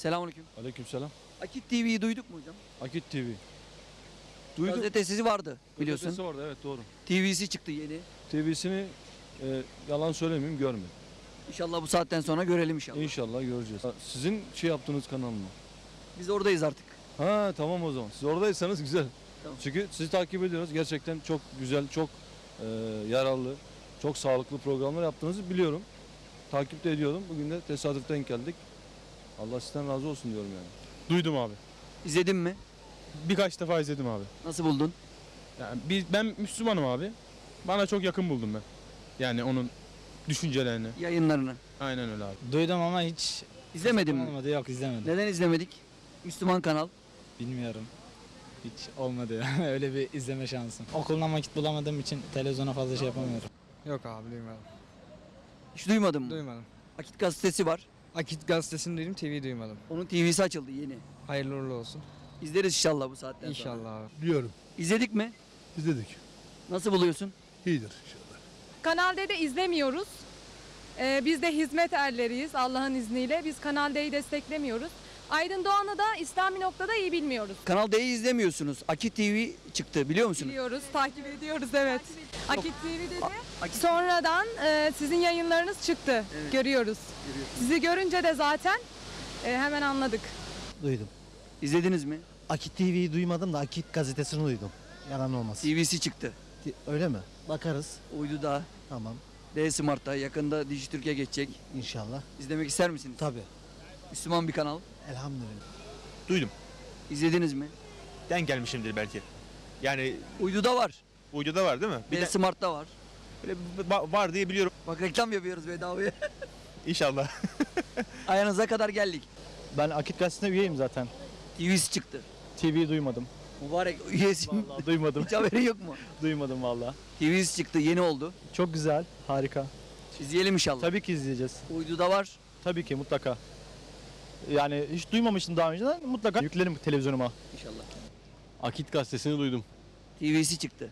Selamünaleyküm. Aleykümselam. Akit TV'yi duyduk mu hocam? Akit TV. Gazetesi vardı biliyorsun. Gazetesi vardı evet doğru. TV'si çıktı yeni. TV'sini e, yalan söylemeyeyim görmedim. İnşallah bu saatten sonra görelim inşallah. İnşallah göreceğiz. Sizin şey yaptığınız kanal mı? Biz oradayız artık. Ha tamam o zaman. Siz oradaysanız güzel. Tamam. Çünkü sizi takip ediyoruz. Gerçekten çok güzel, çok e, yararlı, çok sağlıklı programlar yaptığınızı biliyorum. Takip de ediyorum. Bugün de tesadüften geldik. Allah sizden razı olsun diyorum yani. Duydum abi. İzledin mi? Birkaç defa izledim abi. Nasıl buldun? Yani biz, ben Müslümanım abi. Bana çok yakın buldum ben. Yani onun düşüncelerini. Yayınlarını. Aynen öyle abi. Duydum ama hiç İzlemedin mi? olmadı yok izlemedim. Neden izlemedik? Müslüman kanal. Bilmiyorum. Hiç olmadı ya. Öyle bir izleme şansım. Okuldan vakit bulamadığım için televizyona fazla şey yapamıyorum. Yok abi duymadım. Hiç duymadın mı? Duymadım. Akit gazetesi var. Akit gazetesini duydum, TV'yi duymadım. Onun TV'si açıldı yeni. Hayırlı uğurlu olsun. İzleriz inşallah bu saatten sonra. İnşallah abi. Biliyorum. İzledik mi? İzledik. Nasıl buluyorsun? İyidir inşallah. Kanal D'de izlemiyoruz. Ee, biz de hizmet erleriyiz Allah'ın izniyle. Biz Kanal D'yi desteklemiyoruz. Aydın Doğan'ı da İslami noktada iyi bilmiyoruz. Kanal D'yi izlemiyorsunuz. Akit TV çıktı biliyor musunuz? Biliyoruz, takip ediyoruz evet. Akit TV'de de Akit sonradan e, sizin yayınlarınız çıktı. Evet. Görüyoruz. Sizi görünce de zaten e, hemen anladık. Duydum. İzlediniz mi? Akit TV'yi duymadım da Akit gazetesini duydum. Yalan olmaz. TV'si çıktı. Öyle mi? Bakarız. Uydu'da, Tamam. D Smart'ta yakında Dijitürk'e geçecek. İnşallah. İzlemek ister misiniz? Tabii. Müslüman bir kanal. Elhamdülillah. Duydum. İzlediniz mi? Den gelmişimdir belki. Yani Uydu'da var. uyduda var değil mi? Bir D de Smart'ta var. böyle bir- va- var diye biliyorum. Bak reklam yapıyoruz bedavaya. İnşallah. Ayağınıza kadar geldik. Ben Akit Gazetesi'ne üyeyim zaten. TV'si çıktı. TV'yi duymadım. Mübarek üyesin. duymadım. Hiç haberin yok mu? duymadım valla. TV'si çıktı yeni oldu. Çok güzel. Harika. İzleyelim inşallah. Tabii ki izleyeceğiz. Uydu'da var. Tabii ki mutlaka. Yani hiç duymamıştım daha önceden. Mutlaka yüklerim televizyonuma. İnşallah. Akit gazetesini duydum. TV'si çıktı.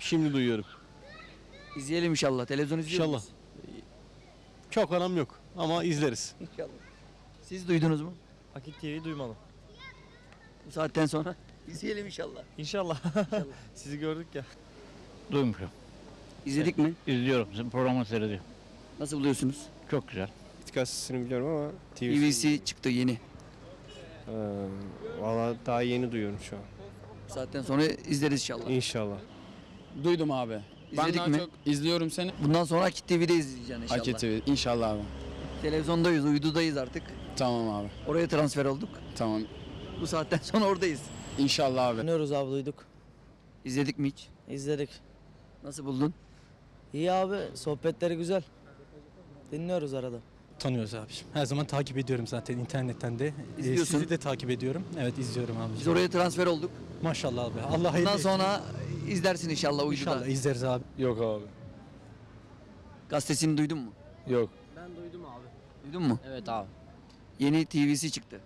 Şimdi duyuyorum. İzleyelim inşallah. Televizyon izliyor İnşallah. Çok aram yok ama izleriz. İnşallah. Siz duydunuz mu? Akit TV'yi duymadım. Bu saatten sonra izleyelim inşallah. İnşallah. İnşallah. Sizi gördük ya. Duymuşum. İzledik mi? İzliyorum. Sizin programı seyrediyorum. Nasıl buluyorsunuz? Çok güzel. Gazetesini biliyorum ama TV'si çıktı yeni. Valla daha yeni duyuyorum şu an. Saatten sonra izleriz inşallah. İnşallah. Duydum abi. İzledik ben daha mi? çok izliyorum seni. Bundan sonra Akit TV'de izleyeceksin inşallah. Akit TV. İnşallah abi. Televizyondayız, uydudayız artık. Tamam abi. Oraya transfer olduk. Tamam. Bu saatten sonra oradayız. İnşallah abi. Dinliyoruz abi duyduk. İzledik mi hiç? İzledik. Nasıl buldun? İyi abi sohbetleri güzel. Dinliyoruz arada. Tanıyoruz abi. Her zaman takip ediyorum zaten internetten de. Ee, İzliyorsun. Sizi de takip ediyorum. Evet izliyorum abi. Biz oraya transfer olduk. Maşallah abi. Allah hayırlı Bundan sonra izlersin inşallah uyduda. İnşallah izleriz abi. Yok abi. Gazetesini duydun mu? Yok. Ben duydum abi. Duydun mu? Evet abi. Yeni TV'si çıktı.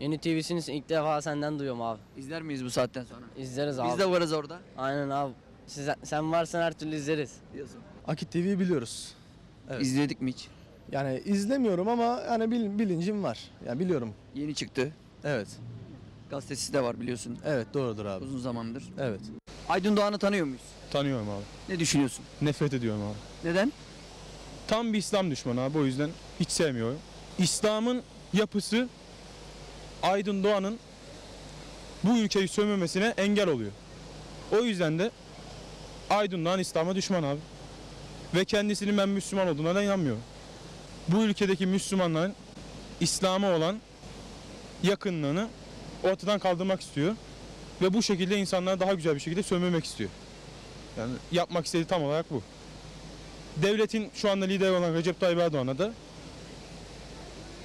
Yeni TV'sini ilk defa senden duyuyorum abi. İzler miyiz bu saatten sonra? İzleriz Biz de varız orada. Aynen abi. Siz, sen varsan her türlü izleriz. Diyorsun. Akit TV'yi biliyoruz. Evet. İzledik mi hiç? Yani izlemiyorum ama yani bilincim var. Yani biliyorum. Yeni çıktı. Evet. Gazetesi de var biliyorsun. Evet doğrudur abi. Uzun zamandır. Evet. Aydın Doğan'ı tanıyor muyuz? Tanıyorum abi. Ne düşünüyorsun? Nefret ediyorum abi. Neden? Tam bir İslam düşmanı abi o yüzden hiç sevmiyorum. İslam'ın yapısı Aydın Doğan'ın bu ülkeyi sömürmesine engel oluyor. O yüzden de Aydın Doğan İslam'a düşman abi. Ve kendisinin ben Müslüman olduğuna da inanmıyorum. Bu ülkedeki Müslümanların İslam'a olan yakınlığını ortadan kaldırmak istiyor. Ve bu şekilde insanları daha güzel bir şekilde sömürmek istiyor. Yani yapmak istediği tam olarak bu devletin şu anda lideri olan Recep Tayyip Erdoğan'a da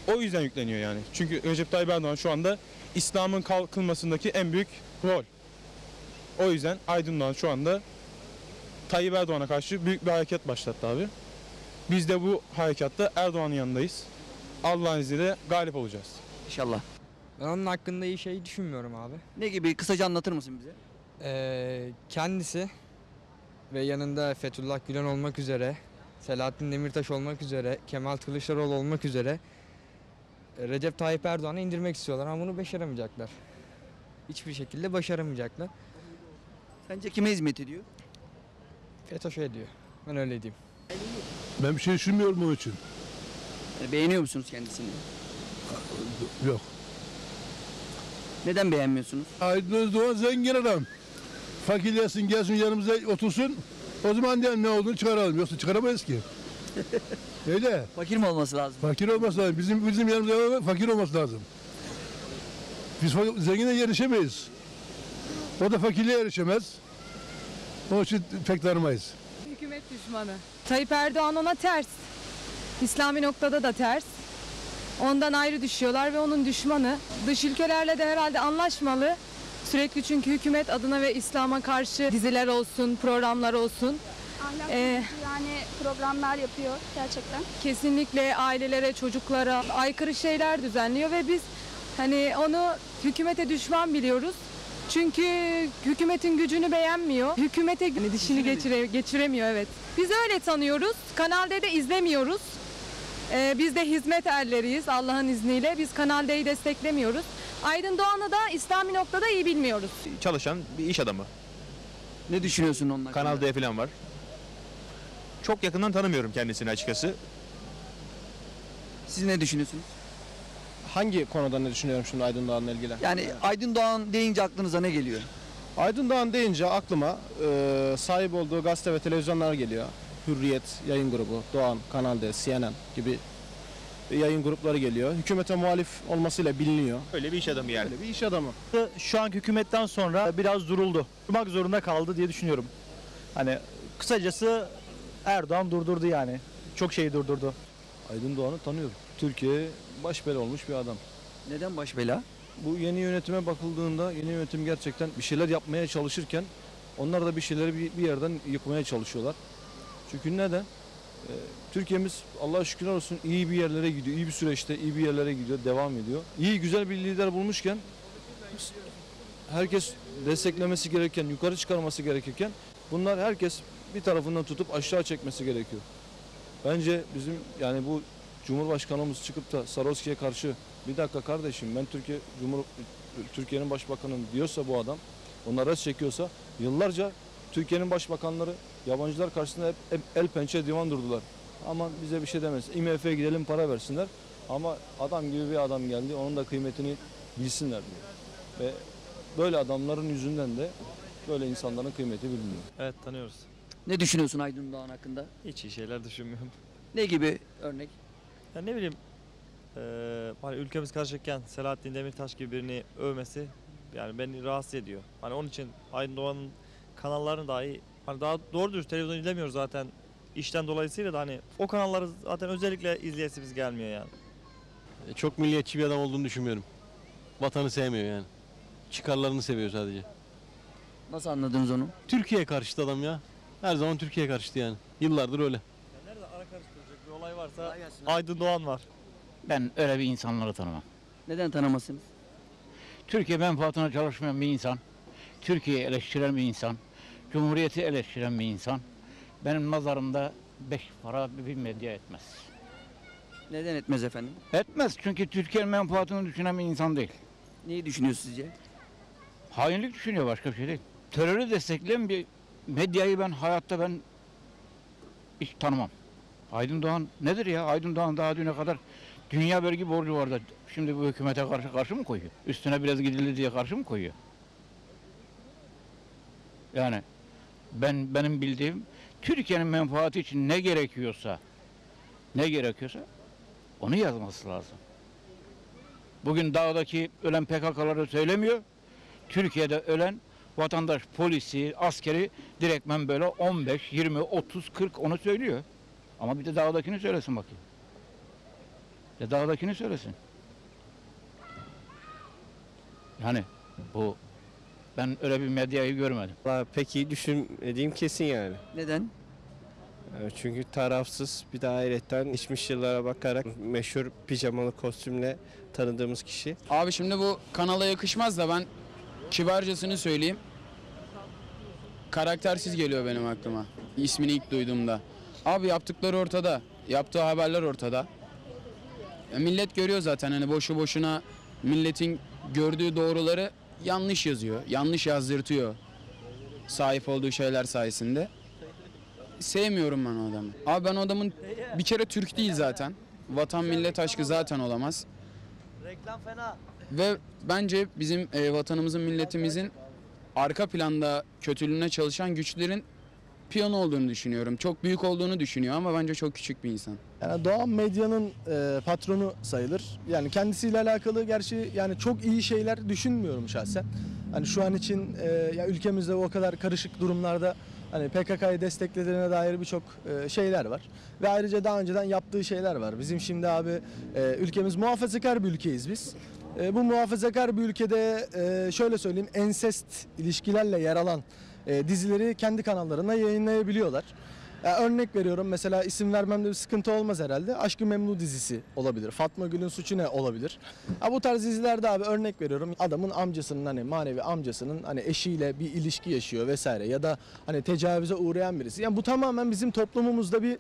o yüzden yükleniyor yani. Çünkü Recep Tayyip Erdoğan şu anda İslam'ın kalkınmasındaki en büyük rol. O yüzden Aydın Doğan şu anda Tayyip Erdoğan'a karşı büyük bir hareket başlattı abi. Biz de bu harekatta Erdoğan'ın yanındayız. Allah'ın izniyle galip olacağız. İnşallah. Ben onun hakkında iyi şey düşünmüyorum abi. Ne gibi? Kısaca anlatır mısın bize? Ee, kendisi ve yanında Fethullah Gülen olmak üzere, Selahattin Demirtaş olmak üzere, Kemal Kılıçdaroğlu olmak üzere e, Recep Tayyip Erdoğan'ı indirmek istiyorlar ama bunu başaramayacaklar. Hiçbir şekilde başaramayacaklar. Sence kime hizmet ediyor? FETÖ şey diyor. Ben öyle diyeyim. Ben bir şey düşünmüyorum onun için. Yani beğeniyor musunuz kendisini? Yok. Neden beğenmiyorsunuz? Aydın Özdoğan zengin adam. Fakir gelsin gelsin yanımıza otursun. O zaman diyelim ne olduğunu çıkaralım. Yoksa çıkaramayız ki. Öyle. Fakir mi olması lazım? Fakir olması lazım. Bizim bizim yanımızda fakir olması lazım. Biz fa- zengine yarışamayız. O da fakirliğe yarışamaz. Onun için pek tanımayız. Hükümet düşmanı. Tayyip Erdoğan ona ters. İslami noktada da ters. Ondan ayrı düşüyorlar ve onun düşmanı. Dış ülkelerle de herhalde anlaşmalı. Sürekli çünkü hükümet adına ve İslam'a karşı diziler olsun, programlar olsun. Ahlak Ee, yani programlar yapıyor gerçekten. Kesinlikle ailelere, çocuklara aykırı şeyler düzenliyor ve biz hani onu hükümete düşman biliyoruz. Çünkü hükümetin gücünü beğenmiyor. Hükümete hani dişini geçire, geçiremiyor evet. Biz öyle tanıyoruz. Kanal D'de izlemiyoruz. Ee, biz de hizmet erleriyiz Allah'ın izniyle. Biz Kanal D'yi desteklemiyoruz. Aydın Doğan'ı da İslami noktada iyi bilmiyoruz. Çalışan bir iş adamı. Ne düşünüyorsun onun hakkında? Kanal D falan var. Çok yakından tanımıyorum kendisini açıkçası. Siz ne düşünüyorsunuz? Hangi konuda ne düşünüyorum şimdi Aydın Doğan'la ilgili? Yani Aydın Doğan deyince aklınıza ne geliyor? Aydın Doğan deyince aklıma e, sahip olduğu gazete ve televizyonlar geliyor. Hürriyet yayın grubu, Doğan, Kanal D, CNN gibi yayın grupları geliyor. Hükümete muhalif olmasıyla biliniyor. Öyle bir iş adamı yani. Böyle bir iş adamı. Şu anki hükümetten sonra biraz duruldu. Durmak zorunda kaldı diye düşünüyorum. Hani kısacası Erdoğan durdurdu yani. Çok şeyi durdurdu. Aydın Doğan'ı tanıyorum. Türkiye baş bela olmuş bir adam. Neden baş bela? Bu yeni yönetime bakıldığında yeni yönetim gerçekten bir şeyler yapmaya çalışırken onlar da bir şeyleri bir, bir yerden yıkmaya çalışıyorlar. Çünkü neden? Ee, Türkiye'miz Allah'a şükürler olsun iyi bir yerlere gidiyor. iyi bir süreçte iyi bir yerlere gidiyor, devam ediyor. İyi güzel bir lider bulmuşken herkes desteklemesi gereken, yukarı çıkarması gerekirken bunlar herkes bir tarafından tutup aşağı çekmesi gerekiyor. Bence bizim yani bu Cumhurbaşkanımız çıkıp da Saroski'ye karşı bir dakika kardeşim ben Türkiye Cumhur Türkiye'nin başbakanım diyorsa bu adam onlar res çekiyorsa yıllarca Türkiye'nin başbakanları yabancılar karşısında hep, hep el pençe divan durdular. Ama bize bir şey demez. IMF'ye gidelim para versinler. Ama adam gibi bir adam geldi. Onun da kıymetini bilsinler diyor. Ve böyle adamların yüzünden de böyle insanların kıymeti bilinmiyor. Evet tanıyoruz. Ne düşünüyorsun Aydın Doğan hakkında? Hiç iyi şeyler düşünmüyorum. Ne gibi örnek? Ya ne bileyim eee hani ülkemiz karışırken Selahattin Demirtaş gibi birini övmesi yani beni rahatsız ediyor. Hani onun için Aydın Doğan'ın kanallarını dahi hani daha doğru dürüst televizyon izlemiyoruz zaten işten dolayısıyla da hani o kanalları zaten özellikle izleyesimiz gelmiyor yani. E, Çok milliyetçi bir adam olduğunu düşünmüyorum. Vatanı sevmiyor yani. Çıkarlarını seviyor sadece. Nasıl anladınız onu? Türkiye'ye karşıtı adam ya. Her zaman Türkiye'ye karşıtı yani. Yıllardır öyle. Varsa Aydın Doğan var. Ben öyle bir insanları tanımam. Neden tanımasınız? Türkiye menfaatine çalışmayan bir insan, Türkiye'yi eleştiren bir insan, Cumhuriyeti eleştiren bir insan benim nazarımda beş para bir medya etmez. Neden etmez efendim? Etmez çünkü Türkiye'nin menfaatini düşünen bir insan değil. Neyi düşünüyor sizce? Hainlik düşünüyor başka bir şey değil. Terörü destekleyen bir medyayı ben hayatta ben hiç tanımam. Aydın Doğan nedir ya? Aydın Doğan daha düne kadar dünya vergi borcu vardı. Şimdi bu hükümete karşı karşı mı koyuyor? Üstüne biraz gidildi diye karşı mı koyuyor? Yani ben benim bildiğim Türkiye'nin menfaati için ne gerekiyorsa ne gerekiyorsa onu yazması lazım. Bugün dağdaki ölen PKK'ları söylemiyor. Türkiye'de ölen vatandaş, polisi, askeri direktmen böyle 15, 20, 30, 40 onu söylüyor. Ama bir de dağdakini söylesin bakayım. Ya dağdakini söylesin. Yani bu ben öyle bir medyayı görmedim. pek iyi düşünmediğim kesin yani. Neden? Çünkü tarafsız bir de ayrıca geçmiş yıllara bakarak meşhur pijamalı kostümle tanıdığımız kişi. Abi şimdi bu kanala yakışmaz da ben kibarcasını söyleyeyim. Karaktersiz geliyor benim aklıma. İsmini ilk duyduğumda. Abi yaptıkları ortada. Yaptığı haberler ortada. Ya millet görüyor zaten hani boşu boşuna milletin gördüğü doğruları yanlış yazıyor. Yanlış yazdırtıyor. Sahip olduğu şeyler sayesinde. Sevmiyorum ben o adamı. Abi ben o adamın bir kere Türk değil zaten. Vatan millet aşkı zaten olamaz. Reklam fena. Ve bence bizim e, vatanımızın milletimizin arka planda kötülüğüne çalışan güçlerin piyano olduğunu düşünüyorum. Çok büyük olduğunu düşünüyor ama bence çok küçük bir insan. Yani Doğan Medya'nın e, patronu sayılır. Yani kendisiyle alakalı gerçi yani çok iyi şeyler düşünmüyorum şahsen. Hani şu an için e, ya ülkemizde o kadar karışık durumlarda hani PKK'yı desteklediğine dair birçok e, şeyler var. Ve ayrıca daha önceden yaptığı şeyler var. Bizim şimdi abi e, ülkemiz muhafazakar bir ülkeyiz biz. E, bu muhafazakar bir ülkede e, şöyle söyleyeyim ensest ilişkilerle yer alan e, dizileri kendi kanallarına yayınlayabiliyorlar. Ya örnek veriyorum mesela isim vermemde bir sıkıntı olmaz herhalde. Aşkı Memnu dizisi olabilir. Fatma Gül'ün suçu ne olabilir? Ha bu tarz dizilerde abi örnek veriyorum. Adamın amcasının hani manevi amcasının hani eşiyle bir ilişki yaşıyor vesaire ya da hani tecavüze uğrayan birisi. Yani bu tamamen bizim toplumumuzda bir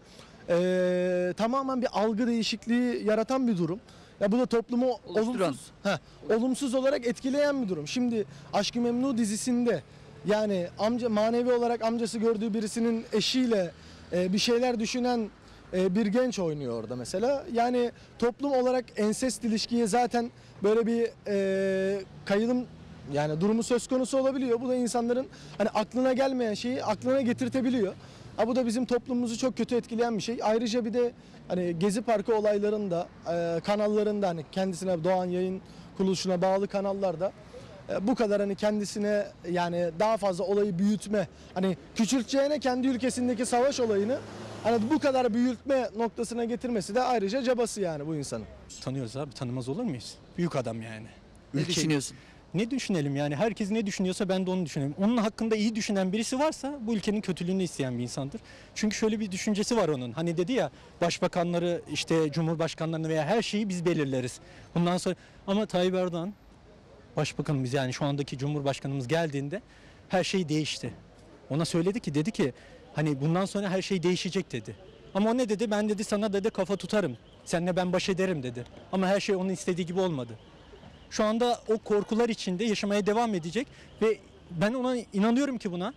eee, tamamen bir algı değişikliği yaratan bir durum. Ya bu da toplumu olumsuz, heh, olumsuz olarak etkileyen bir durum. Şimdi Aşk-ı Memnu dizisinde yani amca manevi olarak amcası gördüğü birisinin eşiyle e, bir şeyler düşünen e, bir genç oynuyor orada mesela. Yani toplum olarak ensest ilişkiye zaten böyle bir e, kayılım yani durumu söz konusu olabiliyor. Bu da insanların hani aklına gelmeyen şeyi aklına getirtebiliyor. Ha bu da bizim toplumumuzu çok kötü etkileyen bir şey. Ayrıca bir de hani Gezi Parkı olaylarında e, kanallarında hani kendisine Doğan Yayın Kuruluşu'na bağlı kanallarda bu kadar hani kendisine yani daha fazla olayı büyütme hani küçülteceğine kendi ülkesindeki savaş olayını hani bu kadar büyütme noktasına getirmesi de ayrıca cabası yani bu insanın. Tanıyoruz abi tanımaz olur muyuz? Büyük adam yani. Ne düşünüyorsun? Ne düşünelim yani herkes ne düşünüyorsa ben de onu düşünüyorum. Onun hakkında iyi düşünen birisi varsa bu ülkenin kötülüğünü isteyen bir insandır. Çünkü şöyle bir düşüncesi var onun. Hani dedi ya başbakanları işte cumhurbaşkanlarını veya her şeyi biz belirleriz. Bundan sonra ama Tayyip Erdoğan başbakanımız yani şu andaki cumhurbaşkanımız geldiğinde her şey değişti. Ona söyledi ki dedi ki hani bundan sonra her şey değişecek dedi. Ama o ne dedi? Ben dedi sana dedi kafa tutarım. Seninle ben baş ederim dedi. Ama her şey onun istediği gibi olmadı. Şu anda o korkular içinde yaşamaya devam edecek ve ben ona inanıyorum ki buna.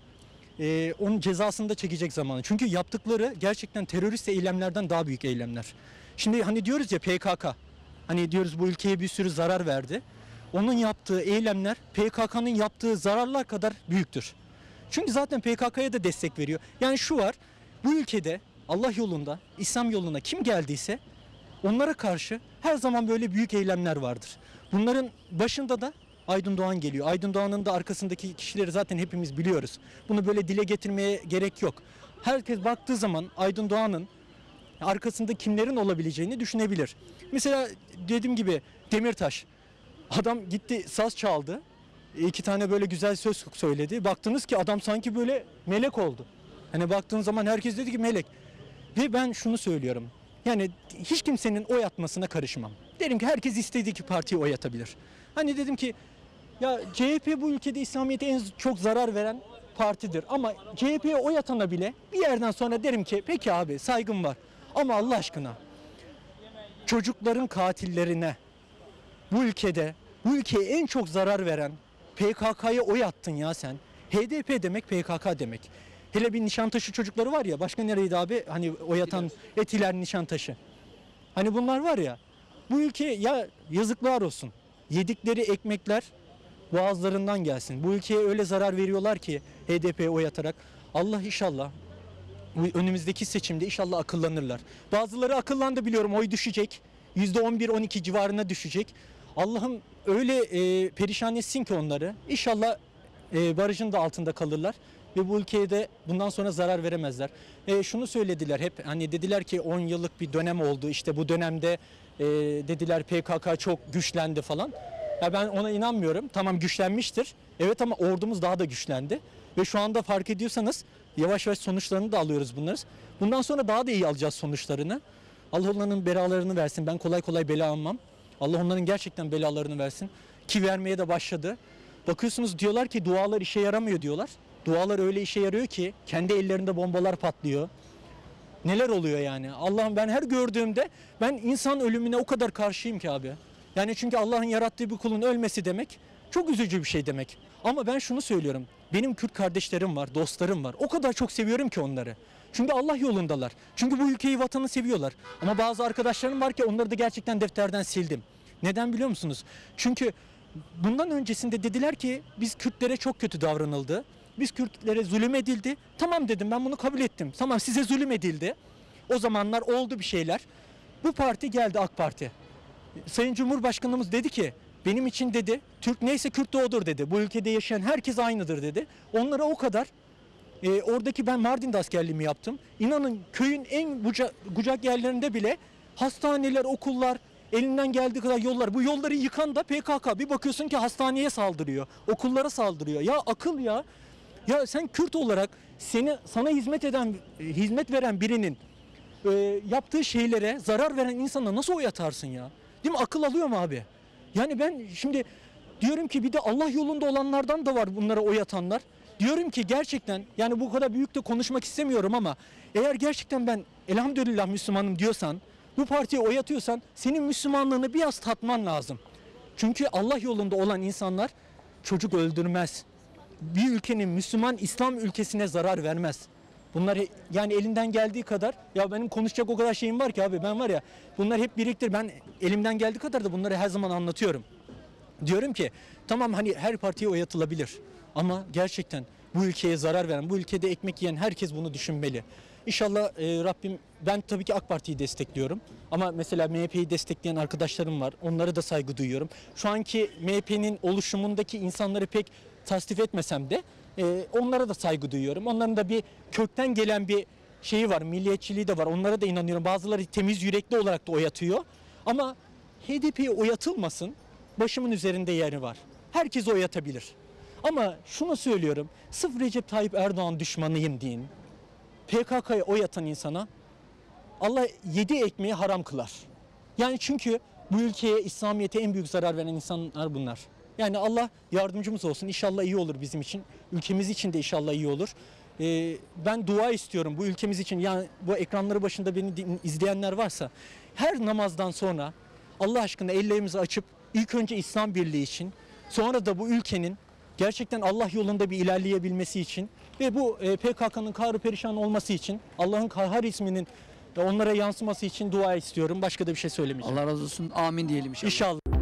Ee, onun cezasını da çekecek zamanı. Çünkü yaptıkları gerçekten terörist eylemlerden daha büyük eylemler. Şimdi hani diyoruz ya PKK. Hani diyoruz bu ülkeye bir sürü zarar verdi. Onun yaptığı eylemler PKK'nın yaptığı zararlar kadar büyüktür. Çünkü zaten PKK'ya da destek veriyor. Yani şu var. Bu ülkede Allah yolunda, İslam yoluna kim geldiyse onlara karşı her zaman böyle büyük eylemler vardır. Bunların başında da Aydın Doğan geliyor. Aydın Doğan'ın da arkasındaki kişileri zaten hepimiz biliyoruz. Bunu böyle dile getirmeye gerek yok. Herkes baktığı zaman Aydın Doğan'ın arkasında kimlerin olabileceğini düşünebilir. Mesela dediğim gibi Demirtaş. Adam gitti saz çaldı. İki tane böyle güzel söz söyledi. Baktınız ki adam sanki böyle melek oldu. Hani baktığın zaman herkes dedi ki melek. Ve ben şunu söylüyorum. Yani hiç kimsenin oy atmasına karışmam. Derim ki herkes istediği ki partiye oy atabilir. Hani dedim ki ya CHP bu ülkede İslamiyet'e en çok zarar veren partidir. Ama CHP'ye oy atana bile bir yerden sonra derim ki peki abi saygım var. Ama Allah aşkına çocukların katillerine bu ülkede bu ülkeye en çok zarar veren PKK'ya oy attın ya sen. HDP demek PKK demek. Hele bir Nişantaşı çocukları var ya başka nereydi abi hani oy atan Etiler Nişantaşı. Hani bunlar var ya bu ülke ya yazıklar olsun. Yedikleri ekmekler boğazlarından gelsin. Bu ülkeye öyle zarar veriyorlar ki HDP'ye oy atarak. Allah inşallah önümüzdeki seçimde inşallah akıllanırlar. Bazıları akıllandı biliyorum oy düşecek. %11-12 civarına düşecek. Allah'ım öyle e, perişan etsin ki onları. İnşallah e, barajın da altında kalırlar ve bu ülkeye de bundan sonra zarar veremezler. E, şunu söylediler hep hani dediler ki 10 yıllık bir dönem oldu. İşte bu dönemde e, dediler PKK çok güçlendi falan. Ya ben ona inanmıyorum. Tamam güçlenmiştir. Evet ama ordumuz daha da güçlendi. Ve şu anda fark ediyorsanız yavaş yavaş sonuçlarını da alıyoruz bunları. Bundan sonra daha da iyi alacağız sonuçlarını. Allah onların belalarını versin. Ben kolay kolay bela almam. Allah onların gerçekten belalarını versin. Ki vermeye de başladı. Bakıyorsunuz diyorlar ki dualar işe yaramıyor diyorlar. Dualar öyle işe yarıyor ki kendi ellerinde bombalar patlıyor. Neler oluyor yani? Allah'ım ben her gördüğümde ben insan ölümüne o kadar karşıyım ki abi. Yani çünkü Allah'ın yarattığı bir kulun ölmesi demek çok üzücü bir şey demek. Ama ben şunu söylüyorum. Benim Kürt kardeşlerim var, dostlarım var. O kadar çok seviyorum ki onları. Çünkü Allah yolundalar. Çünkü bu ülkeyi, vatanı seviyorlar. Ama bazı arkadaşlarım var ki onları da gerçekten defterden sildim. Neden biliyor musunuz? Çünkü bundan öncesinde dediler ki biz Kürtlere çok kötü davranıldı. Biz Kürtlere zulüm edildi. Tamam dedim ben bunu kabul ettim. Tamam size zulüm edildi. O zamanlar oldu bir şeyler. Bu parti geldi AK Parti. Sayın Cumhurbaşkanımız dedi ki benim için dedi Türk neyse Kürt de odur dedi. Bu ülkede yaşayan herkes aynıdır dedi. Onlara o kadar e, oradaki ben Mardin'de askerliğimi yaptım. İnanın köyün en buca, bucak yerlerinde bile hastaneler, okullar, elinden geldiği kadar yollar. Bu yolları yıkan da PKK. Bir bakıyorsun ki hastaneye saldırıyor, okullara saldırıyor. Ya akıl ya. Ya sen Kürt olarak seni sana hizmet eden, hizmet veren birinin e, yaptığı şeylere zarar veren insana nasıl oy atarsın ya? Değil mi? Akıl alıyor mu abi? Yani ben şimdi diyorum ki bir de Allah yolunda olanlardan da var bunlara oy atanlar. Diyorum ki gerçekten yani bu kadar büyük de konuşmak istemiyorum ama eğer gerçekten ben elhamdülillah Müslümanım diyorsan bu partiye oy atıyorsan senin Müslümanlığını biraz tatman lazım. Çünkü Allah yolunda olan insanlar çocuk öldürmez. Bir ülkenin Müslüman İslam ülkesine zarar vermez. Bunları yani elinden geldiği kadar ya benim konuşacak o kadar şeyim var ki abi ben var ya bunlar hep biriktir ben elimden geldiği kadar da bunları her zaman anlatıyorum. Diyorum ki tamam hani her partiye oy atılabilir ama gerçekten bu ülkeye zarar veren, bu ülkede ekmek yiyen herkes bunu düşünmeli. İnşallah e, Rabbim ben tabii ki AK Parti'yi destekliyorum ama mesela MHP'yi destekleyen arkadaşlarım var. Onlara da saygı duyuyorum. Şu anki MHP'nin oluşumundaki insanları pek tasdif etmesem de e, onlara da saygı duyuyorum. Onların da bir kökten gelen bir şeyi var, milliyetçiliği de var. Onlara da inanıyorum. Bazıları temiz yürekli olarak da oy atıyor. Ama HDP'ye oy atılmasın. Başımın üzerinde yeri var. Herkes oy atabilir. Ama şunu söylüyorum. Sırf Recep Tayyip Erdoğan düşmanıyım deyin. PKK'ya oy atan insana Allah yedi ekmeği haram kılar. Yani çünkü bu ülkeye, İslamiyet'e en büyük zarar veren insanlar bunlar. Yani Allah yardımcımız olsun. İnşallah iyi olur bizim için. Ülkemiz için de inşallah iyi olur. Ee, ben dua istiyorum bu ülkemiz için. Yani bu ekranları başında beni izleyenler varsa her namazdan sonra Allah aşkına ellerimizi açıp ilk önce İslam Birliği için sonra da bu ülkenin gerçekten Allah yolunda bir ilerleyebilmesi için ve bu e, PKK'nın kahrı perişan olması için Allah'ın kahhar isminin onlara yansıması için dua istiyorum. Başka da bir şey söylemeyeceğim. Allah razı olsun. Amin diyelim inşallah. İnşallah.